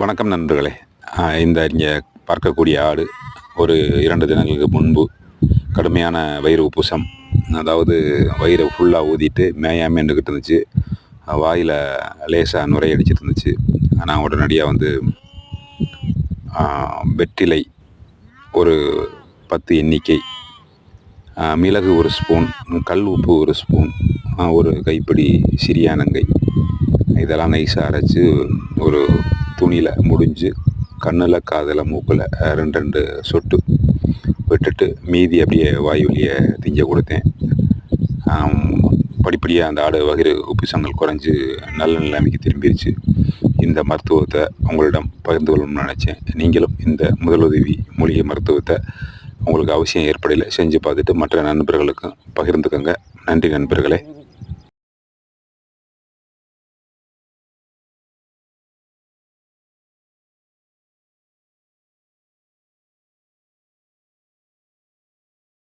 வணக்கம் நண்பர்களே. இந்த இங்கே பார்க்கக்கூடிய ஆடு ஒரு இரண்டு தினங்களுக்கு முன்பு கடுமையான வயிறு உப்புசம் அதாவது வயிறை ஃபுல்லாக ஊதிட்டு மேயாமல் நின்றுக்கிட்டு இருந்துச்சு. வாயில் லேசாக நுரையடிச்சிட்டு இருந்துச்சு. நான் உடனடியாக வந்து வெற்றிலை ஒரு பத்து எண்ணிக்கை. மிளகு ஒரு ஸ்பூன் கல் உப்பு ஒரு ஸ்பூன் ஒரு கைப்பிடி சிறியானங்கை இதெல்லாம் நைஸாக அரைச்சி ஒரு துணியில் முடிஞ்சு கண்ணில் காதில் மூக்கில் ரெண்டு ரெண்டு சொட்டு விட்டுட்டு மீதி அப்படியே வாய் வழியை திங்க கொடுத்தேன். படிப்படியாக அந்த ஆடு வகிறு உப்புசங்கள் குறைஞ்சி நல்ல நிலைமைக்கு திரும்பிடுச்சு இந்த மருத்துவத்தை உங்களிடம் பகிர்ந்து கொள்ளணும்னு நினச்சேன். நீங்களும் இந்த முதலுதவி மூலிகை மருத்துவத்தை உங்களுக்கு அவசியம் ஏற்படலை. செஞ்சு பார்த்துட்டு மற்ற நண்பர்களுக்கும் பகிர்ந்துக்கோங்க. நன்றி நண்பர்களே.